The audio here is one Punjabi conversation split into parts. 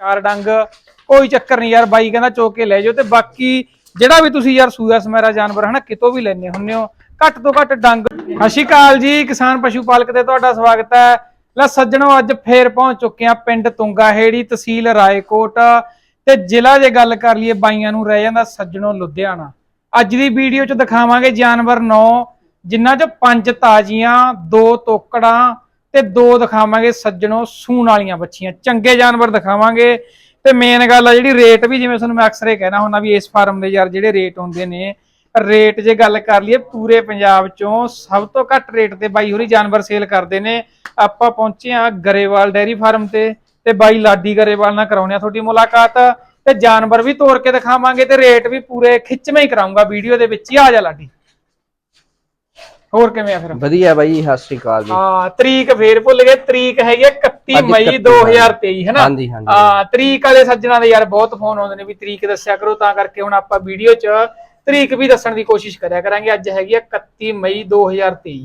ਚਾਰ ਡੰਗ, ਕੋਈ ਚੱਕਰ ਨਹੀਂ ਯਾਰ, ਬਾਈ ਕਹਿੰਦਾ ਚੋਕ ਕੇ ਲੈ ਜਾਓ ਤੇ ਬਾਕੀ ਜਿਹੜਾ ਵੀ ਤੁਸੀਂ ਯਾਰ ਸੂਆ ਸਮੈਰਾ ਜਾਨਵਰ ਹਨਾ, ਕਿਤੋਂ ਵੀ ਲੈਣੇ ਹੁੰਨੇ ਹੋ, ਘੱਟ ਤੋਂ ਘੱਟ ਡੰਗ। ਸਤਿ ਸ਼੍ਰੀ ਅਕਾਲ ਜੀ, ਕਿਸਾਨ ਪਸ਼ੂ ਪਾਲਕ ਤੇ ਤੁਹਾਡਾ ਸਵਾਗਤ ਹੈ। ਲੈ ਸੱਜਣੋ, ਅੱਜ ਫੇਰ ਪਹੁੰਚ ਚੁੱਕੇ ਆ ਪਿੰਡ ਤੁੰਗਾ ਤਹਿਸੀਲ ਰਾਏਕੋਟ ਤੇ ਜ਼ਿਲ੍ਹਾ ਜੇ ਗੱਲ ਕਰ ਲਈਏ, ਬਾਈਆਂ ਨੂੰ ਰਹਿ ਜਾਂਦਾ ਸੱਜਣੋ ਲੁਧਿਆਣਾ। ਅੱਜ ਦੀ ਵੀਡੀਓ ਚ ਦਿਖਾਵਾਂਗੇ ਜਾਨਵਰ 9 ਜਿਨ੍ਹਾਂ ਚ ਪੰਜ ਤਾਜ਼ੀਆਂ, ਦੋ ਤੋਕੜਾਂ ਤੇ ਦੋ ਦਿਖਾਵਾਂਗੇ ਸੱਜਣੋ ਸੂਣ ਵਾਲੀਆਂ ਬੱਚੀਆਂ। ਚੰਗੇ ਜਾਨਵਰ ਦਿਖਾਵਾਂਗੇ। ਤੇ ਮੇਨ ਗੱਲ ਆ ਜਿਹੜੀ ਰੇਟ ਵੀ ਜਿਵੇਂ ਤੁਹਾਨੂੰ ਮੈਂ ਅਕਸਰ ਇਹ ਕਹਿਣਾ ਹੁੰਦਾ ਵੀ ਇਸ ਫਾਰਮ ਦੇ ਯਾਰ ਜਿਹੜੇ ਰੇਟ ਹੁੰਦੇ ਨੇ ਰੇਟ ਜੇ ਗੱਲ ਕਰ ਲਈਏ ਪੂਰੇ ਪੰਜਾਬ ਚੋਂ ਸਭ ਤੋਂ ਘੱਟ ਰੇਟ ਤੇ ਬਾਈ ਹੋਰੀ ਜਾਨਵਰ ਸੇਲ ਕਰਦੇ ਨੇ। ਆਪਾਂ ਪਹੁੰਚੇ ਆ ਗਰੇਵਾਲ ਡੈਰੀ ਫਾਰਮ ਤੇ ਤੇ ਬਾਈ ਲਾਡੀ ਗਰੇਵਾਲ ਨਾਲ ਕਰਾਉਣੇ ਆ ਤੁਹਾਡੀ ਮੁਲਾਕਾਤ। ਤੇ ਜਾਨਵਰ ਵੀ ਤੋੜ ਕੇ ਦਿਖਾਵਾਂਗੇ ਤੇ ਰੇਟ ਵੀ ਪੂਰੇ ਖਿੱਚਵੇਂ ਹੀ ਕਰਾਉਂਗਾ ਵੀਡੀਓ ਦੇ ਵਿੱਚ ਹੀ। ਆ ਜਾ ਲਾਡੀ। ਹੋਰ ਕਿਵੇਂ ਆ ਫਿਰ? ਵਧੀਆ ਬਾਈ ਸਤਿ ਸ਼੍ਰੀ ਅਕਾਲ ਜੀ। ਹਾਂ ਤਰੀਕ ਫੇਰ ਭੁੱਲ ਗਏ। ਤਰੀਕ ਹੈਗੀ ਆ 31 ਅੱਜ ਮਈ 31 2023 ਹੈ ਨਾ? ਹਾਂਜੀ, ਹਾਂਜੀ। ਹਾਂ ਤਰੀਕ ਵਾਲੇ ਸੱਜਣਾ ਦੇ ਯਾਰ ਬਹੁਤ ਫੋਨ ਆਉਂਦੇ ਨੇ ਵੀ ਤਰੀਕ ਦੱਸਿਆ ਕਰੋ ਤਾਂ ਕਰਕੇ ਹੁਣ ਆਪਾਂ ਵੀਡੀਓ 'ਚ ਤਰੀਕ ਵੀ ਦੱਸਣ ਦੀ ਕੋਸ਼ਿਸ਼ ਕਰਿਆ ਕਰਾਂਗੇ। ਅੱਜ ਹੈਗੀ ਆ 31 ਮਈ 2023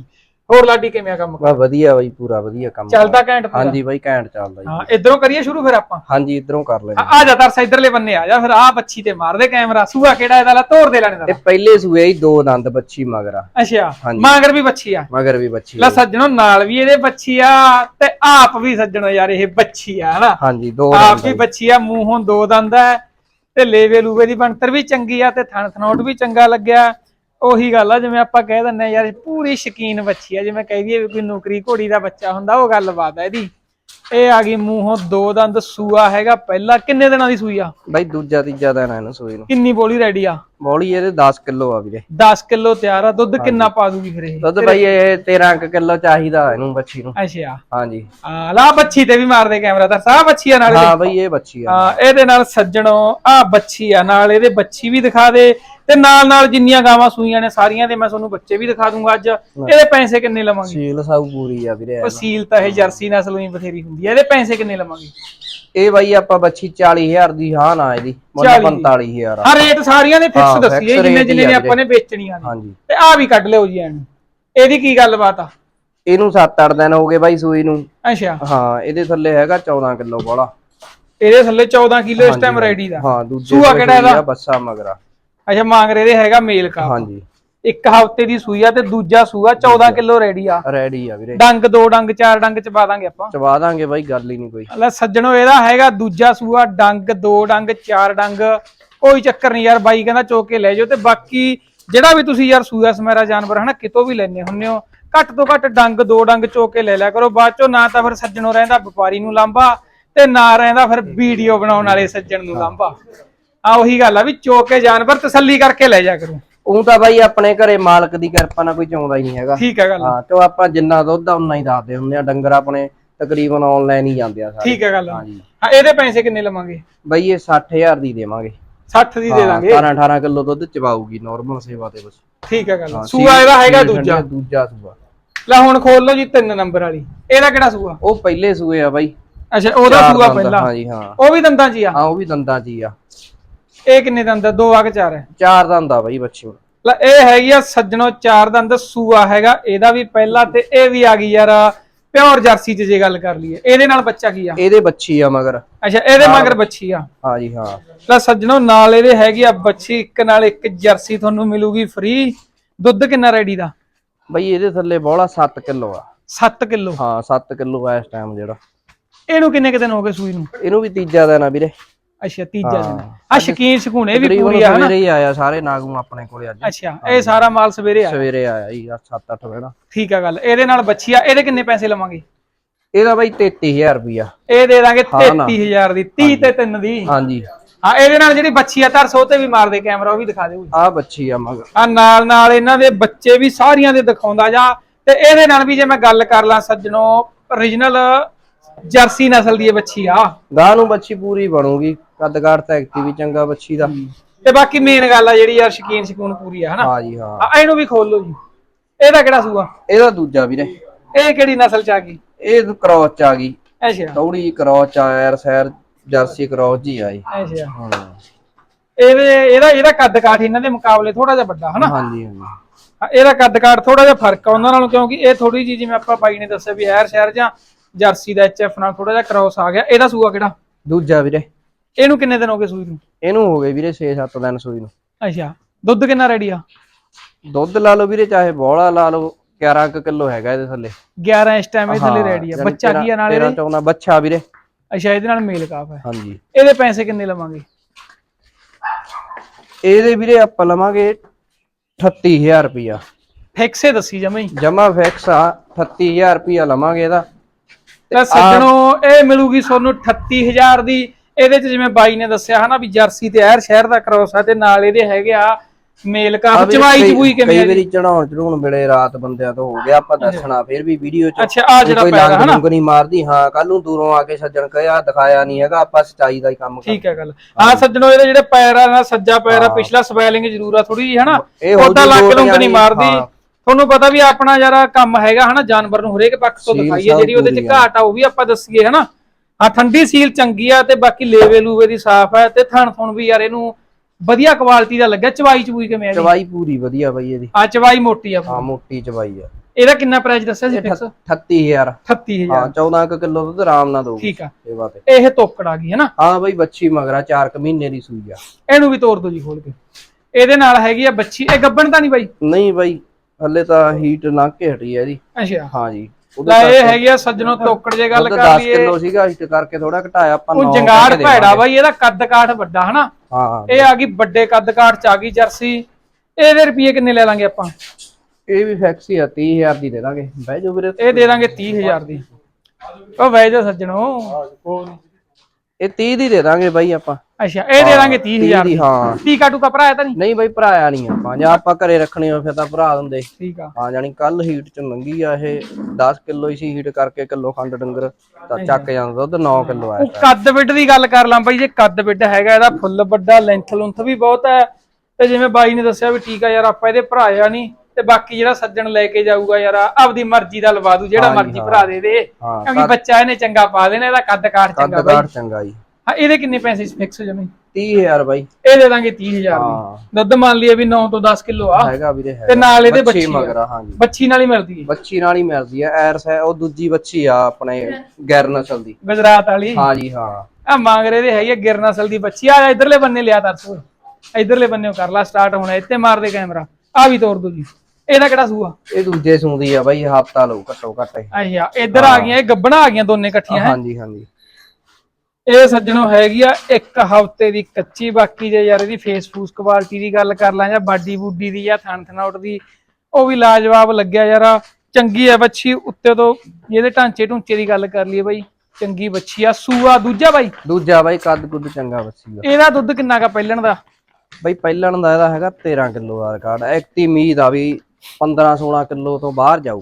ਹੋਰ ਲਾਡੀ ਕਿਵੇਂ ਆ ਕੰਮ? ਬਾ ਵਧੀਆ ਬਾਈ ਪੂਰਾ ਵਧੀਆ ਕੰਮ ਚੱਲਦਾ ਘੈਂਟ ਪੂਰਾ? ਹਾਂਜੀ ਬਾਈ ਘੈਂਟ ਚੱਲਦਾ ਹਾਂ ਇਧਰੋਂ ਕਰੀਏ ਸ਼ੁਰੂ ਫਿਰ ਆਪਾਂ? ਹਾਂਜੀ ਇਧਰੋਂ ਕਰ ਲੈਣੇ ਆ ਆ ਜਾ ਤਰਸ ਇਧਰਲੇ ਬੰਨੇ ਆ ਜਾ ਫਿਰ ਆ ਬੱਚੀ ਤੇ ਮਾਰ ਦੇ ਕੈਮਰਾ। ਸੂਆ ਕਿਹੜਾ ਇਹਦਾ ਲਾ ਤੋੜ ਦੇ ਲੈਣੇ ਇਹ ਦਾ ਪਹਿਲੇ ਸੂਏ ਹੀ ਦੋ ਦੰਦ ਬੱਚੀ ਮਗਰਾ ਅੱਛਾ ਹਾਂਜੀ। ਮਾਂਗਰ ਵੀ ਬੱਚੀ ਆ। ਮਗਰ ਵੀ ਬੱਚੀ ਲੈ ਆ। ਸੱਜਣੋ ਨਾਲ ਵੀ ਇਹਦੇ ਬੱਚੀ ਆ ਤੇ ਆਪ ਵੀ ਸੱਜਣੋ ਯਾਰ ਇਹ ਬੱਚੀ ਆ ਹਨਾ? ਹਾਂਜੀ ਦੋ ਆਪ ਵੀ ਆ। ਬੱਚੀ ਆ ਮੂੰਹੋਂ ਦੋ ਦੰਦ ਹੈ ਤੇ ਲੇਵੇ ਲੂਵੇ ਦੀ ਬਣਤਰ ਵੀ ਚੰਗੀ ਆ ਤੇ ਥਣ ਥਨੋਟ ਵੀ ਚੰਗਾ ਲੱਗਿਆ। ਉਹੀ ਗੱਲ ਆ ਜਿਵੇਂ ਆਪਾਂ ਕਹਿ ਦਿੰਨੇ ਆ ਯਾਰ ਪੂਰੀ ਸ਼ਕੀਨ ਬੱਚੀ ਆ ਜਿਵੇਂ ਕਹਿ ਦਈਏ ਵੀ ਕੋਈ ਨੌਕਰੀ ਘੋੜੀ ਦਾ ਬੱਚਾ ਹੁੰਦਾ ਉਹ ਗੱਲ ਬਾਤ ਹੈ ਇਹਦੀ। ਇਹ ਆ ਗਈ ਮੂੰਹੋਂ ਦੋ ਦੰਦ ਸੂਆ ਹੈਗਾ ਪਹਿਲਾ ਕਿੰਨੇ ਦਿਨਾਂ ਦੀ ਸੂਈ ਆ? ਬਾਈ ਦੂਜਾ ਤੀਜਾ ਦਿਨ ਹੈ ਨਾ ਸੂਏ ਨੂੰ। ਕਿੰਨੀ ਬੋਲੀ ਰੈਡੀ ਆ? ਬੋਲੀ ਇਹਦੇ 10 ਕਿਲੋ ਆ ਵੀਰੇ। 10 ਕਿਲੋ ਤਿਆਰ ਆ ਦੁੱਧ ਕਿੰਨਾ ਪਾ ਦੂਗੀ ਫਿਰ ਇਹ? ਦੁੱਧ ਬਾਈ ਇਹ 13 ਕਿਲੋ ਚਾਹੀਦਾ ਇਹਨੂੰ ਬੱਚੀ ਨੂੰ। ਅੱਛਾ। ਹਾਂਜੀ। ਆ ਲਾ ਬੱਚੀ ਤੇ ਵੀ ਮਾਰ ਦੇ ਕੈਮਰਾ ਤਾਂ ਸਾਹ ਬੱਚੀ ਆ ਨਾਲੇ ਹਾਂ ਬਾਈ ਇਹ ਬੱਚੀ ਆ। ਹਾਂ ਇਹਦੇ ਨਾਲ ਸੱਜਣੋ ਆ ਬੱਚੀ ਆ ਨਾਲ ਇਹਦੇ ਬੱਚੀ ਵੀ ਦਿਖਾ ਦੇ ਤੇ ਨਾਲ ਨਾਲ ਜਿੰਨੀਆਂ ਗਾਵਾਂ ਸੂਈਆਂ ਨੇ ਸਾਰੀਆਂ ਦੇ ਮੈਂ ਤੁਹਾਨੂੰ ਬੱਚੇ ਵੀ ਦਿਖਾ ਦੂੰਗਾ ਅੱਜ। ਇਹਦੇ ਪੈਸੇ ਕਿੰਨੇ ਲਵਾਂਗੇ? ਸੀਲ ਸਾਊ ਪੂਰੀ ਆ ਵੀਰੇ ਸੀਲ ਤਾਂ ਇਹ ਜਰਸੀ ਨਸਲ ਹੀ ਬਥੇਰੀ ਹੁੰਦੀ ਆ ਇਹਦੇ ਪੈਸੇ ਕਿੰਨੇ ਲਵਾਂਗੇ? ਇਹ ਬਾਈ ਆਪਾਂ ਬੱਚੀ 40000 ਦੀ ਹਾਂ ਨਾ ਇਹਦੀ ਮੁੱਲ 40 45000 ਆ ਰੇਟ ਸਾਰੀਆਂ ਦੇ ਫਿਕਸ ਹਾਂ, ਦੱਸੀ ਹੈ fix ਜਿੰਨੇ rate ਜਿੰਨੇ ਹੀ ਨੇ ਆ ਆਪਾਂ ਨੇ ਵੇਚਣੀਆਂ ਨੇ। ਹਾਂਜੀ। ਤੇ ਆ ਵੀ ਕੱਢ ਲਿਓ ਜੀ ਐਨ ਇਹਦੀ ਕੀ ਗੱਲਬਾਤ ਆ? ਇਹਨੂੰ 7-8 ਦਿਨ ਹੋ ਗਏ ਬਾਈ ਸੂਈ ਨੂੰ। ਅੱਛਾ। ਹਾਂ ਇਹਦੇ ਥੱਲੇ ਹੈਗਾ 14 ਕਿਲੋ ਬੋਲਾ ਇਹਦੇ ਥੱਲੇ 14 ਕਿਲੋ ਇਸ ਟਾਈਮ ਰੈਡੀ ਦਾ। ਹਾਂ ਦੂਜੇ ਸੂਆ ਕਿਹੜਾ ਇਹਦਾ? ਬੱਸਾ ਮਗਰਾ। ਅੱਛਾ ਮੰਗ ਰਹੇ ਦੇ ਹੈਗਾ ਮੇਲ ਕਾ ਹਾਂਜੀ। ਇੱਕ ਹਫ਼ਤੇ ਦੀ ਸੂਈ ਆ ਤੇ ਦੂਜਾ ਸੂਆ 14 ਕਿਲੋ ਰੈਡੀ ਆ। ਰੈਡੀ ਆ ਵੀਰੇ। ਡੰਗ ਦੋ ਡੰਗ ਚਾਰ ਡੰਗ ਚ ਪਾ ਦਾਂਗੇ ਆਪਾਂ। ਚਵਾ ਦਾਂਗੇ ਬਾਈ ਗੱਲ ਹੀ ਨਹੀਂ ਕੋਈ। ਲੈ ਸੱਜਣੋ ਇਹਦਾ ਹੈਗਾ ਦੂਜਾ ਸੂਆ ਡੰਗ ਦੋ ਡੰਗ ਚਾਰ ਡੰਗ। ਕੋਈ ਚੱਕਰ ਨਹੀਂ ਯਾਰ ਬਾਈ ਕਹਿੰਦਾ ਚੋਕ ਕੇ ਲੈ ਜਾਓ ਤੇ ਬਾਕੀ ਜਿਹੜਾ ਵੀ ਤੁਸੀਂ ਯਾਰ ਸੂਆ ਸਮੈਰਾ ਜਾਨਵਰ ਹਨਾ ਕਿਤੋਂ ਵੀ ਲੈਣੇ ਹੁੰਨੇ ਹੋ। ਘੱਟ ਤੋਂ ਘੱਟ ਡੰਗ ਦੋ ਡੰਗ ਚੋਕ ਕੇ ਲੈ ਲਿਆ ਕਰੋ। ਬਾਅਦ ਚੋਂ ਨਾ ਤਾਂ ਫਿਰ ਸੱਜਣੋ ਰਹਿੰਦਾ ਵਪਾਰੀ ਨੂੰ ਲਾਂਭਾ। ਤੇ ਨਾ ਰਹਿੰਦਾ ਫਿਰ ਵੀਡੀਓ ਬਣਾਉਣ ਵਾਲੇ ਸੱਜਣ ਨੂੰ ਲਾਂਭਾ। ਆ ਉਹੀ ਗੱਲ ਆ ਵੀ ਚੋਕ ਕੇ ਜਾਨਵਰ ਤਸੱਲੀ ਕਰਕੇ ਲੈ ਜਾ ਕਰੋ। ਉਹ ਤਾਂ ਬਾਈ ਆਪਣੇ ਘਰੇ ਮਾਲਕ ਦੀ ਕਿਰਪਾ ਨਾਲ ਕੋਈ ਚਾਉਂਦਾ ਹੀ ਨਹੀਂ ਹੈਗਾ। ਠੀਕ ਹੈ ਗੱਲ। ਹਾਂ ਤੇ ਆਪਾਂ ਜਿੰਨਾ ਦੁੱਧ ਆ ਉਨਾ ਹੀ ਦੱਸਦੇ ਹੁੰਦੇ ਆ। ਡੰਗਰ ਆਪਣੇ ਤਕਰੀਬਨ ਆਨਲਾਈਨ ਹੀ ਜਾਂਦੇ ਆ ਸਾਰੇ। ਠੀਕ ਹੈ ਗੱਲ। ਹਾਂਜੀ ਹਾਂ ਇਹਦੇ ਪੈਸੇ ਕਿੰਨੇ ਲਵਾਂਗੇ? ਬਾਈ ਇਹ 60000 ਦੀ ਦੇਵਾਂਗੇ। 60 ਦੀ ਦੇ ਦਾਂਗੇ 18 18 ਕਿਲੋ ਦੁੱਧ ਚਵਾਊਗੀ ਨਾਰਮਲ ਸੇਵਾ ਤੇ ਬਸ। ਠੀਕ ਹੈ ਗੱਲ। ਸੂਆ ਇਹਦਾ ਹੈਗਾ ਦੂਜਾ? ਦੂਜਾ ਸੂਆ। ਲੈ ਹੁਣ ਖੋਲ ਲਓ ਜੀ ਤਿੰਨ ਨੰਬਰ ਵਾਲੀ। ਇਹਦਾ ਕਿਹੜਾ ਸੂਆ? ਉਹ ਪਹਿਲੇ ਸੂਏ ਆ ਬਾਈ। ਅੱਛਾ ਉਹਦਾ ਸੂਆ ਪਹਿਲਾ। ਹਾਂਜੀ ਹਾਂ। ਉਹ ਵੀ ਦੰਦਾਂ 'ਚ ਆ? ਹਾਂ ਉਹ ਵੀ ਦੰਦਾਂ 'ਚ ਆ। ਇਹ ਕਿੰਨੇ ਦੰਦ ਆ ਦੋ ਆ ਕੇ ਚਾਰ ਹੈ? ਚਾਰ ਦੰਦ ਆ ਬਾਈ ਬੱਚੇ ਲੈ ਇਹ ਹੈਗੀ ਆ ਸੱਜਣੋ ਚਾਰ ਦੰਦ ਸੂਆ ਹੈਗਾ ਇਹਦਾ ਵੀ ਪਹਿਲਾ ਤੇ ਇਹ ਵੀ ਆ ਗਈ ਯਾਰ ਪਿਓਰ ਜਰਸੀ 'ਚ ਜੇ ਗੱਲ ਕਰ ਲਈਏ ਇਹਦੇ ਨਾਲ ਬੱਚਾ ਕੀ ਆ? ਇਹਦੇ ਬੱਚੀ ਆ ਮਗਰ। ਅੱਛਾ ਇਹਦੇ ਮਗਰ ਬੱਚੀ ਆ? ਹਾਂਜੀ ਹਾਂ। ਲੈ ਸੱਜਣੋ ਨਾਲ ਇਹਦੇ ਹੈਗੀ ਆ ਬੱਚੀ ਇੱਕ ਨਾਲ ਇੱਕ ਜਰਸੀ ਤੁਹਾਨੂੰ ਮਿਲੂਗੀ ਫ੍ਰੀ। ਦੁੱਧ ਕਿੰਨਾ ਰੈਡੀ ਦਾ? ਬਈ ਇਹਦੇ ਥੱਲੇ ਬੋਲਾ 7 ਕਿਲੋ ਆ। 7 ਕਿਲੋ? ਹਾਂ 7 ਕਿਲੋ ਆ ਇਸ ਟਾਈਮ ਜਿਹੜਾ। ਇਹਨੂੰ ਕਿੰਨੇ ਕੁ ਦਿਨ ਹੋ ਗਏ ਸੂਈ ਨੂੰ? ਇਹਨੂੰ ਵੀ ਤੀਜਾ ਦਿਨ ਆ ਵੀਰੇ। ਅੱਛਾ ਤੀਜਾ ਦਿਨ। ਹਾਂ। ਆ ਸ਼ਕੀਨ ਸ਼ਕੂਨ ਇਹ ਵੀ ਪੂਰੀ ਆ ਹਨਾ? ਸਵੇਰੇ ਹੀ ਆਇਆ ਸਾਰੇ ਨਾਗੂ ਆਪਣੇ ਕੋਲੇ ਅੱਜ। ਅੱਛਾ ਇਹ ਸਾਰਾ ਮਾਲ ਸਵੇਰੇ ਆ ਸਵੇਰੇ ਆਇਆ ਜੀ 7-8 ਵਜੇ ਠੀਕ ਆ ਗੱਲ। ਇਹਦੇ ਨਾਲ ਬੱਚੀ ਆ ਇਹਦੇ ਕਿੰਨੇ ਪੈਸੇ ਲਵਾਂਗੇ? ਇਹਦਾ ਬਾਈ 33000 ਰੁਪਿਆ ਇਹ ਦੇ ਦਾਂਗੇ ਹਾਂ ਨਾ। 33000 ਦੀ 30 ਤੇ 3 ਦੀ। ਹਾਂਜੀ। ਹਾਂ ਇਹਦੇ ਨਾਲ ਜਿਹੜੀ ਬੱਚੀ ਆ ਤਰਸੋ ਤੇ ਵੀ ਮਾਰ ਦੇ ਕੈਮਰਾ ਉਹ ਵੀ ਦਿਖਾ ਦਿਓ ਆ ਬੱਚੀ ਆ ਮਗਰ। ਆ ਨਾਲ ਨਾਲ ਇਹਨਾਂ ਦੇ ਬੱਚੇ ਵੀ ਸਾਰੀਆਂ ਦੇ ਦਿਖਾਉਂਦਾ ਜਾ। ਤੇ ਇਹਦੇ ਨਾਲ ਵੀ ਜੇ ਮੈਂ ਗੱਲ ਕਰ ਲਾਂ ਸੱਜਣੋ origignal ਜਰਸੀ ਨਸਲ ਦੀ ਇਹ ਬੱਚੀ ਆ। ਗਾਂ ਨੂੰ ਬੱਚੀ ਪੂਰੀ ਬਣੂਗੀ। ਕੱਦਕਾਰ ਤਾਂ ਐਕਟੀ ਵੀ ਚੰਗਾ ਬੱਚੀ ਦਾ। ਤੇ ਬਾਕੀ ਮੇਨ ਗੱਲ ਆ ਜਿਹੜੀ ਯਾਰ ਸ਼ਕੀਨ ਸ਼ਕੂਨ ਪੂਰੀ ਆ ਹਨਾ? ਹਾਂ ਜੀ ਹਾਂ। ਆ ਇਹਨੂੰ ਵੀ ਖੋਲ ਲਓ ਜੀ। ਇਹਦਾ ਕਿਹੜਾ ਸੂਆ? ਇਹਦਾ ਦੂਜਾ ਵੀਰੇ। ਇਹ ਕਿਹੜੀ ਨਸਲ ਚ ਆ ਗਈ? ਇਹ ਕ੍ਰੋਸ ਚ ਆ ਗਈ। ਅੱਛਾ। ਥੋੜੀ ਕ੍ਰੋਸ ਚ ਆਇਆ ਯਾਰ ਸੈਰ ਜਰਸੀ ਕ੍ਰੋਸ ਜੀ ਆਈ ਅੱਛਾ। ਹਾਂ। ਇਹਦੇ ਇਹਦਾ ਇਹਦਾ ਕੱਦ ਕਾਠ ਇਹਨਾਂ ਦੇ ਮੁਕਾਬਲੇ ਥੋੜਾ ਜਿਹਾ ਵੱਡਾ ਹਨਾ? ਹਾਂਜੀ ਹਾਂਜੀ। ਹਾਂ, ਇਹਦਾ ਕੱਦ ਕਾਠ ਥੋੜਾ ਜਿਹਾ ਫ਼ਰਕ ਆ ਉਹਨਾਂ ਨਾਲੋਂ ਕਿਉਂਕਿ ਇਹ ਥੋੜੀ ਜਿਹੀ ਜਿਵੇਂ ਆਪਾਂ ਬਾਈ ਨੇ ਦੱਸਿਆ ਵੀ ਐਰ ਸ਼ਹਿਰ ਜਾਂ ਜਰਸੀ ਦਾ ਐਚਐਫ ਨਾਲ ਥੋੜਾ ਜਿਹਾ ਕ੍ਰਾਸ ਆ ਗਿਆ। ਇਹਦਾ ਸੂਆ ਕਿਹੜਾ? ਦੂਜਾ ਵੀਰੇ। ਇਹਨੂੰ ਕਿੰਨੇ ਦਿਨ ਹੋ ਗਏ ਸੂਈ ਨੂੰ? ਇਹਨੂੰ ਹੋ ਗਏ ਵੀਰੇ 6-7 ਦਿਨ ਸੂਈ ਨੂੰ। ਅੱਛਾ ਦੁੱਧ ਕਿੰਨਾ ਰੈਡੀ ਆ? ਦੁੱਧ ਲਾ ਲਓ ਵੀਰੇ ਚਾਹੇ ਬੋਲਾ ਲਾ ਲਓ 11 ਕੁ ਕਿਲੋ ਹੈਗਾ ਇਹਦੇ ਥੱਲੇ। 11 ਇਸ ਟਾਈਮ ਇਹ ਥੱਲੇ ਰੈਡੀ ਆ। ਬੱਚਾ ਕੀ ਆ ਨਾਲ 13 ਇਹਦੇ? 14 ਬੱਚਾ ਵੀਰੇ। ਅੱਛਾ ਇਹਦੇ ਨਾਲ ਮੇਲ ਕਾਫ ਹੈ। ਹਾਂਜੀ। ਇਹਦੇ ਪੈਸੇ ਕਿੰਨੇ ਲਵਾਂਗੇ? ਇਹਦੇ ਵੀਰੇ ਆਪਾਂ ਲਵਾਂਗੇ 38000 ਰੁਪਿਆ ਫਿਕਸੇ ਦੱਸੀ ਜਮਈ ਜਮਾ ਫਿਕਸ ਆ 38000 ਰੁਪਿਆ ਲਵਾਂਗੇ ਇਹਦਾ। ਤੇ ਸੱਜਣੋ ਇਹ ਮਿਲੂਗੀ ਤੁਹਾਨੂੰ 38000 ਦੀ ਇਹਦੇ ਚ ਜਿਵੇਂ ਬਾਈ ਨੇ ਦੱਸਿਆ ਹਨਾ ਵੀ ਜਰਸੀ ਤੇ ਐਰ ਸ਼ਹਿਰ ਦਾ ਕ੍ਰੋਸ ਆ ਤੇ ਨਾਲ ਇਹਦੇ ਹੈਗੇ ਆ ਮੇਲ ਕਾਫ ਚਵਾਈ ਚਬੂਈ ਕਿਵੇਂ ਕਈ ਜੀ? ਵਾਰੀ ਚੜਾਉਣ ਚੜੂਣ ਵੇਲੇ ਰਾਤ ਬੰਦਿਆਂ ਤੋਂ ਹੋ ਗਿਆ ਆਪਾਂ ਦੱਸਣਾ ਫਿਰ ਵੀ ਵੀਡੀਓ ਚ ਅੱਛਾ ਆ ਜਿਹੜਾ ਪੈਰਾ ਹਨਾ। ਲੁੰਗ ਨਹੀਂ ਮਾਰਦੀ। ਹਾਂ ਕੱਲ ਨੂੰ ਦੂਰੋਂ ਆ ਕੇ ਸੱਜਣ ਕਹਿਆ ਦਿਖਾਇਆ ਨਹੀਂ ਹੈਗਾ ਆਪਾਂ ਸਚਾਈ ਦਾ ਹੀ ਕੰਮ ਕਰ ਠੀਕ ਹੈ ਗੱਲ। ਹਾਂ। ਸੱਜਣੋ ਇਹਦੇ ਜਿਹੜੇ ਪੈਰ ਆ ਨਾ ਸੱਜਾ ਪੈਰ ਆ ਪਿਛਲਾ ਸਵੈਲਿੰਗ ਜ਼ਰੂਰ ਆ ਥੋੜੀ ਜਿਹੀ ਹਨਾ? ਹੋ ਉਹਦਾ ਜੂ ਲੱਕ ਲੁੰਗ ਨਹੀਂ ਮਾਰਦੀ। ਹਾਂ। ਤੁਹਾਨੂੰ ਪਤਾ ਵੀ ਆਪਣਾ ਯਾਰ ਕੰਮ ਹੈਗਾ ਹਨਾ? ਜਾਨਵਰ ਨੂੰ ਹਰੇਕ ਪੱਖ ਤੋਂ ਦਿਖਾਈਏ ਜਿਹੜੀ ਉਹਦੇ ਚ। ਘਾਟ ਆ ਉਹ ਵੀ ਆਪਾਂ ਦੱਸੀਏ ਹਨਾ? ਆ ਠੰਡੀ ਸੀਲ ਚੰਗੀ ਆ ਤੇ ਬਾਕੀ ਲੇਵੇ ਲੂਵੇ ਦੀ ਸਾਫ਼ ਹੈ ਤੇ ਥਣ ਥਣ ਵੀ ਯਾਰ ਇਹਨੂੰ ਵਧੀਆ ਕੁਆਲਿਟੀ ਦਾ ਲੱਗਿਆ। ਚਵਾਈ ਚਬੂਈ ਕਿਵੇਂ ਆ ਜੀ? ਚਵਾਈ ਪੂਰੀ ਵਧੀਆ ਬਈ ਇਹਦੀ। ਆ ਚਵਾਈ ਮੋਟੀ ਆ। ਹਾਂ ਮੋਟੀ ਚਵਾਈ ਆ। ਇਹਦਾ ਕਿੰਨਾ ਪ੍ਰਾਈਸ ਦੱਸਿਆ ਸੀ ਫਿਕਸ 38000 38000 ਹਾਂ 14 ਕੁ ਕਿਲੋ ਦੁੱਧ ਆਰਾਮ ਨਾਲ ਦਊਗੀ। ਠੀਕ ਆ। ਸੇਵਾ ਤੇ। ਇਹ ਤੋਕੜ ਆ ਗਈ ਹੈ ਨਾ? ਹਾਂ ਬਈ ਬੱਚੀ ਮਗਰਾ 4 ਕੁ ਮਹੀਨੇ ਦੀ ਸੂਈ ਆ। ਇਹਨੂੰ ਵੀ ਤੋੜ ਦੋ ਜੀ ਖੋਲ ਕੇ। ਇਹਦੇ ਨਾਲ ਹੈਗੀ ਆ ਬੱਚੀ। ਇਹ ਗੱਬਣ ਤਾਂ ਨਹੀਂ ਬਾਈ? ਨਹੀਂ ਬਈ ਹੱਲੇ ਤਾਂ ਹੀਟ ਲੰਘ ਕੇ ਹਟੀ ਆ ਇਹਦੀ। ਅੱਛਾ। ਹਾਂ ਜੀ। ਲੈ ਇਹ ਹੈਗੀ ਆ ਸੱਜਣੋ ਤੋਕੜ ਜੇ ਗੱਲ ਕਰ 10 ਲਈਏ। ਕਿਲੋ ਸੀਗਾ ਹੀਟ ਕਰਕੇ ਥੋੜਾ ਘਟਾਇਆ ਆਪਾਂ ਉਹ 9 ਜੰਗਾੜ ਭੈੜਾ ਬਾਈ ਇਹਦਾ ਕੱਦ ਕਾਠ ਵੱਡਾ ਹਨਾ? ਹਾਂ। ਇਹ ਆ ਗਈ ਵੱਡੇ ਕੱਦ ਕਾਠ ਚ ਆ ਗਈ ਜਰਸੀ। ਇਹਦੇ ਰੁਪਏ ਕਿੰਨੇ ਲੈ ਲਾਂਗੇ ਆਪਾਂ? ਇਹ ਵੀ ਫੈਕਸੀ ਆ 30000 ਦੀ ਦੇ ਦਾਂਗੇ। ਬਹਿ ਜਾਓ ਵੀਰੇ। ਇਹ ਦੇ ਦਾਂਗੇ 30000 ਦੀ। ਉਹ ਵੈ ਜਾ ਸੱਜਣੋ। ਇਹ 30 ਦੀ ਦੇ ਦਾਂਗੇ ਬਾਈ ਆਪਾਂ। ਅੱਛਾ ਇਹ ਦੇ ਦਾਂਗੇ 30000 ਦੀ ਦੀ ਹਾਂ। ਟੀਕਾ ਟੂਕਾ ਭਰਾਇਆ ਤਾਂ ਨਹੀਂ? ਨਹੀਂ ਬਾਈ ਭਰਾਇਆ ਨਹੀਂ ਆਪਾਂ। ਜਾਂ ਆਪਾਂ ਘਰੇ ਰੱਖਣੇ ਹੋ ਫਿਰ ਤਾਂ ਭਰਾ ਦਿੰਦੇ। ਠੀਕ ਆ। ਹਾਂ ਜਾਨੀ ਕੱਲ ਹੀਟ ਚ ਲੰਗੀ ਆ ਇਹ। 10 ਕਿਲੋ ਹੀ ਸੀ ਹੀਟ ਕਰਕੇ ਕਿਲੋ ਖੰਡ ਡੰਗਰ ਤਾਂ ਚੱਕ ਜਾਂਦਾ ਦੁੱਧ 9 ਕਿਲੋ ਆਇਆ ਕੱਦ ਬਿੱਡ ਦੀ ਗੱਲ ਕਰ ਲਾਂ ਬਾਈ ਜੇ ਕੱਦ ਬਿੱਡ ਹੈਗਾ ਇਹਦਾ ਫੁੱਲ ਵੱਡਾ ਲੈਂਥ ਲੁੰਥ ਵੀ ਬਹੁਤ ਹੈ। ਤੇ ਜਿਵੇਂ ਬਾਈ ਨੇ ਦੱਸਿਆ ਵੀ ਠੀਕ ਆ ਯਾਰ ਆਪਾਂ ਇਹਦੇ ਭਰਾਇਆ ਨਹੀਂ। ਤੇ ਬਾਕੀ ਜਿਹੜਾ ਸੱਜਣ ਲੈ ਕੇ ਜਾਊਗਾ ਯਾਰ ਆਪਦੀ ਮਰਜ਼ੀ ਦਾ ਲਵਾ ਦੂ ਜਿਹੜਾ ਮਰਜ਼ੀ ਭਰਾ ਦੇ ਦੇ। ਕਿਉਂਕਿ ਬੱਚਾ ਇਹਨੇ ਚੰਗਾ ਪਾ ਦੇਣਾ ਇਹਦਾ ਕੱਦ ਕਾਠ ਚੰਗਾ ਕੱਦ ਬਾਈ। ਕਾਠ ਚੰਗਾ ਜੀ। ਹਾਂ ਇਹਦੇ ਕਿੰਨੇ ਪੈਸੇ ਫਿਕਸ ਜਮੇ 30000 ਬਾਈ। ਇਹ ਦੇ ਦਾਂਗੇ 30000 ਹਾਂ। ਦੀ ਦੁੱਧ ਮੰਨ ਲਈਏ ਵੀ 9 ਤੋਂ 10 ਕਿਲੋ ਆ। ਹੈਗਾ ਵੀਰੇ ਹੈ ਤੇ ਨਾਲ ਇਹਦੇ ਬੱਚੀ ਮਗਰਾ ਹਾਂ ਜੀ ਬੱਚੀ ਨਾਲ ਹੀ ਮਿਲਦੀ ਹੈ। ਬੱਚੀ ਨਾਲ ਹੀ ਮਿਲਦੀ ਆ। ਐਰਸ ਹੈ ਉਹ ਦੂਜੀ ਬੱਚੀ ਆ ਆਪਣੇ ਗੈਰ ਨਸਲ ਦੀ। ਗੁਜਰਾਤ ਵਾਲੀ। ਹਾਂ ਜੀ ਹਾਂ। ਆ ਮੰਗਰੇ ਦੇ ਹੈਗੀ ਆ ਗਿਰ ਨਸਲ ਦੀ ਬੱਚੀ। ਆ ਇਧਰਲੇ ਬੰਨੇ ਲਿਆ ਤਰਸੋ ਇਧਰਲੇ ਬੰਨੇ ਕਰ ਲਾ ਸਟਾਰਟ ਹੋਣਾ। ਇੱਥੇ ਮਾਰ ਦੇ ਕੈਮਰਾ ਆ ਵੀ ਤੋੜ ਦੋ ਜੀ ਇਹਦਾ ਕਿਹੜਾ ਸੂਆ? ਇਹ ਦੂਜੇ ਸੂੰਦੀ ਆ ਬਾਈ ਹਫਤਾ ਲਊ ਘੱਟੋ ਘੱਟ। ਇਹ। ਇੱਧਰ ਆ ਗਈਆਂ ਇਹ ਗੱਬਣਾ ਆ ਗਈਆਂ ਦੋਨੇ ਇਕੱਠੀਆਂ ਹੈਂ। ਹਾਂਜੀ ਹਾਂਜੀ। ਇਹ ਸੱਜਣੋ ਹੈਗੀ ਆ ਇੱਕ ਹਫ਼ਤੇ ਦੀ ਕੱਚੀ ਬਾਕੀ ਜੇ ਯਾਰ ਇਹਦੀ ਫੇਸ ਫੂਸ ਕੁਆਲਿਟੀ ਦੀ ਗੱਲ ਕਰ ਲਾਂ ਜਾਂ ਬਾਡੀ ਬੂਡੀ ਦੀ ਜਾਂ ਥਣ ਥਣਾਉਟ ਦੀ ਉਹ ਵੀ ਲਾਜਵਾਬ ਲੱਗਿਆ ਯਾਰ ਚੰਗੀ ਹੈ ਬੱਚੀ ਉੱਤੇ ਤੋਂ ਜਿਹਦੇ ਢਾਂਚੇ ਢੂੰਚੇ ਦੀ ਗੱਲ ਕਰ ਲਈਏ ਬਾਈ। ਚੰਗੀ ਬੱਚੀ ਆ। ਸੂਆ ਦੂਜਾ ਬਾਈ? ਦੂਜਾ ਬਾਈ ਕੱਦ ਕੁੱਦ ਚੰਗਾ ਬੱਚੀ ਦਾ ਇਹਦਾ ਦੁੱਧ ਕਿੰਨਾ ਕਾ ਪਹਿਲਣ ਦਾ? ਬਾਈ ਪਹਿਲਣ ਦਾ ਇਹਦਾ ਹੈਗਾ 13 ਕਿਲੋ ਦਾ ਰਿਕਾਰਡ ਐਕਟੀ ਉਮੀਦ ਆ ਵੀ 15 16 ਕਿਲੋ ਤੋਂ ਬਾਹਰ ਜਾਊ।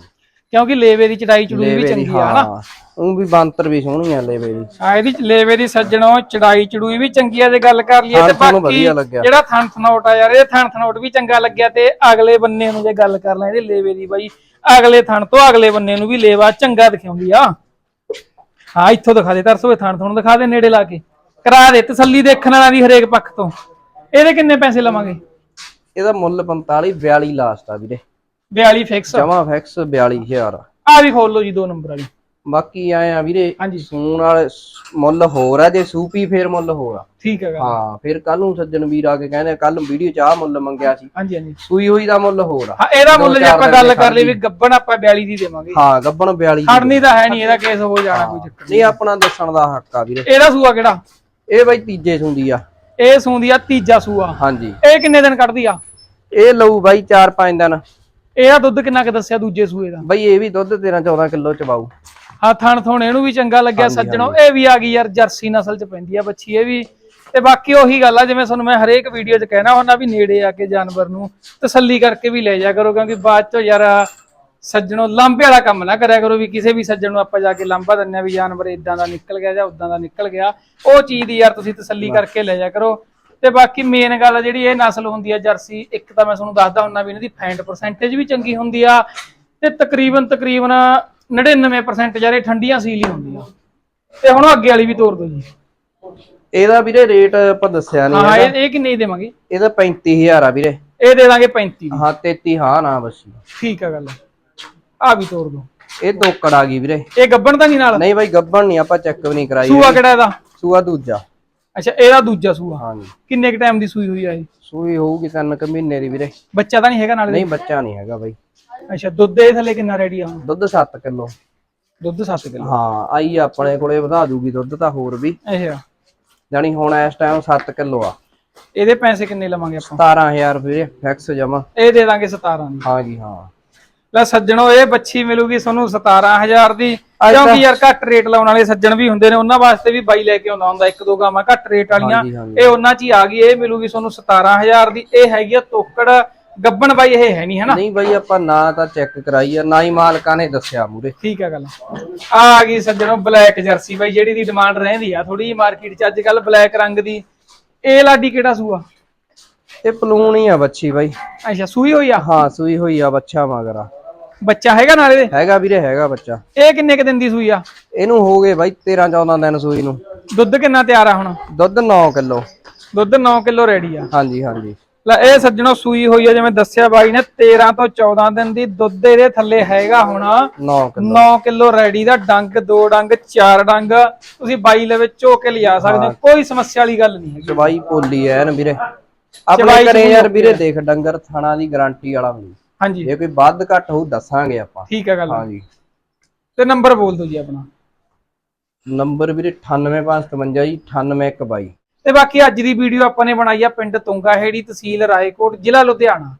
ਕਿਉਂਕਿ ਲੇਵੇ ਦੀ ਚੜਾਈ ਚੜੂਈ ਵੀ ਚੰਗੀ ਆ ਹਨਾ ਹਾਂ ਉਹ ਵੀ ਬਾਂਤਰ ਵੀ ਸੋਹਣੀ ਆ ਲੇਵੇ ਦੀ। ਆ ਇਹਦੀ ਲੇਵੇ ਦੀ ਸੱਜਣੋ ਚੜਾਈ ਚੜੂਈ ਵੀ ਚੰਗੀ ਆ ਜੇ ਗੱਲ ਕਰ ਲਈਏ ਤੇ ਬਾਕੀ। ਜਿਹੜਾ ਥਣ ਥਨੋਟ ਆ ਯਾਰ ਇਹ ਥਣ ਥਨੋਟ ਵੀ ਚੰਗਾ ਲੱਗਿਆ ਤੇ ਅਗਲੇ ਬੰਨੇ ਨੂੰ ਜੇ ਗੱਲ ਕਰ ਲਾਂ ਇਹਦੇ ਲੇਵੇ ਦੀ ਬਾਈ ਅਗਲੇ ਥਣ ਤੋਂ ਅਗਲੇ ਬੰਨੇ ਨੂੰ ਵੀ ਲੇਵਾ ਚੰਗਾ ਦਿਖਾਉਂਦੀ ਆ। ਹਾਂ ਇੱਥੋਂ ਦਿਖਾ ਦੇ ਤਰਸੋਏ ਥਣ ਥਣ ਦਿਖਾ ਦੇ ਨੇੜੇ ਲਾ ਕੇ। ਕਰਾ ਦੇ ਤਸੱਲੀ ਦੇਖਣ ਵਾਲਾ ਦੀ ਹਰੇਕ ਪੱਖ ਤੋਂ। ਇਹਦੇ ਕਿੰਨੇ ਪੈਸੇ ਲਵਾਂਗੇ? ਇਹਦਾ ਮੁੱਲ 45 42 ਲਾਸਟ ਆ ਵੀਰੇ। 42 ਫਿਕਸ ਜਮਾ ਫੈਕਸ 42000 ਆ ਆ ਵੀ ਖੋਲ ਲਓ ਜੀ ਦੋ ਨੰਬਰ ਵਾਲੀ। ਬਾਕੀ ਆਏ ਆ ਵੀਰੇ ਹਾਂਜੀ। ਸੂਣ ਵਾਲੇ ਸ- ਮੁੱਲ ਹੋਰ ਆ ਜੇ ਸੂਪੀ ਫੇਰ ਮੁੱਲ ਹੋਰ ਆ। ਠੀਕ ਹੈਗਾ। ਹਾਂ ਫਿਰ ਕੱਲ ਨੂੰ ਸੱਜਣ ਵੀਰ ਆ ਕੇ ਕਹਿੰਦੇ ਕੱਲ ਵੀਡੀਓ ਚ ਆਹ ਮੁੱਲ ਮੰਗਿਆ ਸੀ। ਹਾਂਜੀ ਹਾਂਜੀ। ਸੂਈ ਹੋਈ ਦਾ ਮੁੱਲ ਹੋਰ ਆ। ਹਾਂ ਇਹਦਾ ਮੁੱਲ ਦੋ ਜੇ ਆਪਾਂ ਗੱਲ ਦੇ ਕਰ ਲਈ ਵੀ ਗੱਬਣ ਆਪਾਂ 42 ਦੀ ਦੇਵਾਂਗੇ। ਹਾਂ ਗੱਬਣ 42 ਖੜਨੀ ਤਾਂ ਹੈ ਨਹੀਂ ਇਹਦਾ ਕੇਸ ਹੋ ਜਾਣਾ ਕੋਈ ਚੱਕਰ ਨਹੀਂ ਆਪਣਾ ਦੱਸਣ ਦਾ ਹੱਕ ਆ ਵੀਰੇ। ਇਹਦਾ ਸੂਆ ਕਿਹੜਾ? ਇਹ ਬਾਈ ਤੀਜੇ ਸੁੰਦੀ ਆ। ਇਹ ਸੂੰਦੀ ਆ ਤੀਜਾ ਸੂਆ। ਹਾਂਜੀ। ਇਹ ਕਿੰਨੇ ਦਿਨ ਕੱਢਦੀ ਆ? ਇਹ ਲਊ ਬਾਈ 4-5 ਦਿਨ। ਇਹਦਾ ਦੁੱਧ ਕਿੰਨਾ ਕੁ ਦੱਸਿਆ ਦੂਜੇ ਸੂਏ ਦਾ? ਬਾਈ ਇਹ ਵੀ ਦੁੱਧ 13-14 ਕਿਲੋ ਚਵਾਊ ਹਾਂ ਥਣ ਥੋਣ ਇਹਨੂੰ ਵੀ ਚੰਗਾ ਲੱਗਿਆ ਸੱਜਣੋ। ਇਹ ਵੀ ਆ ਗਈ ਯਾਰ ਜਰਸੀ ਨਸਲ ਚ ਪੈਂਦੀ ਆ ਬੱਚੀ ਇਹ ਵੀ। ਤੇ ਬਾਕੀ ਉਹੀ ਗੱਲ ਆ ਜਿਵੇਂ ਤੁਹਾਨੂੰ ਮੈਂ ਹਰੇਕ ਵੀਡੀਓ 'ਚ ਕਹਿਣਾ ਹੁੰਦਾ ਵੀ ਨੇੜੇ ਆ ਕੇ ਜਾਨਵਰ ਨੂੰ ਤਸੱਲੀ ਕਰਕੇ ਵੀ ਲੈ ਜਾ ਕਰੋ ਕਿਉਂਕਿ ਬਾਅਦ ਚ ਯਾਰ ਸੱਜਣੋ ਲਾਂਬੇ ਵਾਲਾ ਕੰਮ ਨਾ ਕਰਿਆ ਕਰੋ ਵੀ ਕਿਸੇ ਵੀ ਸੱਜਣ ਨੂੰ ਆਪਾਂ ਜਾ ਕੇ ਲਾਂਬਾ ਦਿੰਨੇ ਆ ਵੀ ਜਾਨਵਰ ਇਦਾਂ ਦਾ ਨਿਕਲ ਗਿਆ ਜਾਂ ਉਦਾਂ ਦਾ ਨਿਕਲ ਗਿਆ। ਉਹ ਚੀਜ਼ ਦੀ ਯਾਰ ਤੁਸੀਂ ਤਸੱਲੀ ਕਰਕੇ ਲੈ ਜਾ ਕਰੋ। ਤੇ ਬਾਕੀ ਮੇਨ ਗੱਲ ਜਿਹੜੀ ਇਹ ਨਸਲ ਹੁੰਦੀ ਆ ਜਰਸੀ ਇੱਕ ਤਾਂ ਮੈਂ ਤੁਹਾਨੂੰ ਦੱਸਦਾ ਹੁੰਦਾ ਵੀ ਇਹਨਾਂ ਦੀ ਫੈਂਟ ਪਰਸੈਂਟੇਜ ਵੀ ਚੰਗੀ ਹੁੰਦੀ ਆ ਤੇ ਤਕਰੀਬਨ ਤਕਰੀਬਨ 99% ਯਾਰ ਇਹ ਠੰਡੀਆਂ ਸੀਲ ਹੀ ਹੁੰਦੀਆਂ। ਤੇ ਹੁਣ ਅੱਗੇ ਵਾਲੀ ਵੀ ਤੋੜ ਦੋ ਜੀ। ਇਹਦਾ ਵੀਰੇ ਰੇਟ ਆਪਾਂ ਦੱਸਿਆ ਨਹੀਂ ਹਾਂ ਇਹ ਕਿੰਨੇ ਦੇਵਾਂਗੇ? ਇਹਦਾ 35000 ਆ ਵੀਰੇ। ਇਹ ਦੇ ਦਾਂਗੇ 35 ਦੀ ਹਾਂ 33 ਹਾਂ ਨਾ ਬਸ। ਠੀਕ ਆ ਗੱਲ। ਆ ਵੀ ਤੋੜ ਦੋ ਇਹ ਤੋਕੜ ਆ ਗਈ ਵੀਰੇ। ਇਹ ਗੱਬਣ ਤਾਂ ਨਹੀਂ ਨਾਲ? ਨਹੀਂ ਬਾਈ ਗੱਬਣ ਨਹੀਂ ਆਪਾਂ ਚੈੱਕ ਵੀ ਨਹੀਂ ਕਰਾਈ ਸੂਆ ਕਿਹੜਾ ਇਹਦਾ? ਸੂਆ ਦੂਜਾ। ਅੱਛਾ ਇਹਦਾ ਦੂਜਾ ਸੂਆ? ਹਾਂਜੀ। ਕਿੰਨੇ ਕ ਟਾਈਮ ਦੀ ਸੂਈ ਹੋਈ ਆ ਇਹ? ਸੂਈ ਹੋਊਗੀ ਤਿੰਨ ਕੁ ਮਹੀਨੇ ਦੀ ਵੀਰੇ। ਬੱਚਾ ਤਾਂ ਨਹੀਂ ਹੈਗਾ ਨਾਲੇ ਨਹੀਂ ਬੱਚਾ ਨਹੀਂ ਹੈਗਾ ਬਾਈ। ਅੱਛਾ ਦੁੱਧ ਇਹ ਥੱਲੇ ਕਿੰਨਾ ਰੈਡੀ ਆ ਹੁਣ? ਦੁੱਧ 7 ਕਿਲੋ। ਦੁੱਧ 7 ਕਿਲੋ। ਹਾਂ ਆਈ ਆਪਣੇ ਕੋਲੇ ਵਧਾ ਦੂਗੀ ਦੁੱਧ ਤਾਂ ਹੋਰ ਵੀ। ਅੱਛਾ। ਜਾਨੀ ਹੁਣ ਇਸ ਟਾਈਮ 7 ਕਿਲੋ ਆ। ਇਹਦੇ ਪੈਸੇ ਕਿੰਨੇ ਲਵਾਂਗੇ ਆਪਾਂ? 17000 ਵੀਰੇ ਫਿਕਸ ਜਮਾ। ਇਹ ਦੇ ਦਾਂਗੇ 17 ਦੀ। ਹਾਂਜੀ ਹਾਂ। ਲੈ ਸੱਜਣੋ ਇਹ ਬੱਚੀ ਮਿਲੂਗੀ ਤੁਹਾਨੂੰ 17000 ਦੀ। ਕਿਉਂਕਿ ਯਾਰ ਘੱਟ ਰੇਟ ਲਾਉਣ ਵਾਲੇ ਸੱਜਣ ਵੀ ਹੁੰਦੇ ਨੇ ਉਹਨਾਂ ਵਾਸਤੇ ਵੀ ਬਾਈ ਲੈ ਕੇ ਆਉਂਦਾ ਹੁੰਦਾ ਇੱਕ ਦੋ ਗਾਵਾਂ ਘੱਟ ਰੇਟ ਵਾਲੀਆਂ। ਇਹ ਉਹਨਾਂ 'ਚ ਹੀ ਆ ਗਈ ਇਹ ਮਿਲੂਗੀ ਤੁਹਾਨੂੰ 17000 ਦੀ। ਇਹ ਹੈਗੀ ਆ ਤੋਕੜ ਗੱਬਣ ਬਾਈ ਇਹ ਹੈ ਨਹੀਂ ਹਨਾ? ਨਹੀਂ ਬਾਈ ਆਪਾਂ ਨਾ ਤਾਂ ਚੈੱਕ ਕਰਾਈ ਆ ਨਾ ਹੀ ਮਾਲਕਾਂ ਨੇ ਦੱਸਿਆ ਮੂਰੇ ਠੀਕ ਆ ਗੱਲ। ਆ ਆ ਗਈ ਸੱਜਣੋ ਬਲੈਕ ਜਰਸੀ ਬਾਈ ਜਿਹੜੀ ਦੀ ਡਿਮਾਂਡ ਰਹਿੰਦੀ ਆ ਥੋੜੀ ਮਾਰਕੀਟ 'ਚ ਅੱਜ ਕੱਲ ਬਲੈਕ ਰੰਗ ਦੀ। ਇਹ ਲਾਡੀ ਕਿਹੜਾ ਸੂਆ? ਇਹ ਪਲੂਣ ਹੀ ਆ ਬੱਚੀ ਬਾਈ। ਅੱਛਾ ਸੂਈ ਹੋਈ ਆ? ਹਾਂ ਸੂਈ ਹੋਈ ਆ ਬੱਚਾ ਮਗਰਾ ਬੱਚਾ ਹੈਗਾ ਨਾਲ ਇਹਦੇ? ਹੈਗਾ ਵੀਰੇ ਹੈਗਾ ਬੱਚਾ। ਇਹ ਕਿੰਨੇ ਕ ਦਿਨ ਦੀ ਸੂਈ ਆ? ਇਹਨੂੰ ਹੋ ਗਏ ਬਾਈ 13 14 ਦਿਨ ਸੂਈ ਨੂੰ। ਦੁੱਧ ਕਿੰਨਾ ਤਿਆਰ ਆ ਹੁਣ? ਦੁੱਧ 9 ਕਿਲੋ। ਦੁੱਧ 9 ਕਿਲੋ ਰੈਡੀ ਆ। ਹਾਂਜੀ ਹਾਂਜੀ। ਲੈ ਇਹ ਸੱਜਣੋ ਸੂਈ ਹੋਈ ਆ ਜਿਵੇਂ ਦੱਸਿਆ ਬਾਈ ਨੇ 13 ਤੋਂ 14 ਦਿਨ ਦੀ ਦੁੱਧ ਇਹਦੇ ਥੱਲੇ ਹੈਗਾ ਹੁਣ। 9 ਕਿਲੋ। 9 ਕਿਲੋ ਰੈਡੀ ਦਾ ਡੰਗ ਦੋ ਡੰਗ ਚਾਰ ਡੰਗ। ਤੁਸੀਂ ਬਾਈ ਲੈ ਵਿੱਚ ਝੋ ਕੇ ਲਿਜਾ ਸਕਦੇ ਹੋ ਕੋਈ ਸਮੱਸਿਆ ਵਾਲੀ ਗੱਲ ਨਹੀਂ ਹੈਗੀ। ਚਵਾਈ ਪੋਲੀ ਐ ਨਾ ਵੀਰੇ। ਆਪਣੇ ਘਰੇ ਯਾਰ ਵੀਰੇ ਦੇਖ ਡੰਗਰ ਥਣਾ ਦੀ ਗਾਰੰਟੀ ਵਾਲਾ ਹੁੰਦੀ ਹਾਂਜੀ। ਜੇ ਕੋਈ ਵੱਧ ਘੱਟ ਹੋਊ ਦੱਸਾਂਗੇ ਆਪਾਂ। ਠੀਕ ਹੈ ਗੱਲ। ਹਾਂਜੀ। ਤੇ ਨੰਬਰ ਬੋਲ ਦਿਓ ਜੀ ਆਪਣਾ। ਨੰਬਰ ਵੀਰੇ 98557 ਜੀ 98122 ਤੇ ਬਾਕੀ ਅੱਜ ਦੀ ਵੀਡੀਓ ਆਪਾਂ ਨੇ ਬਣਾਈ ਆ ਪਿੰਡ ਤੁੰਗਾ ਹੇੜੀ ਤਹਿਸੀਲ ਰਾਏਕੋਟ ਜ਼ਿਲ੍ਹਾ ਲੁਧਿਆਣਾ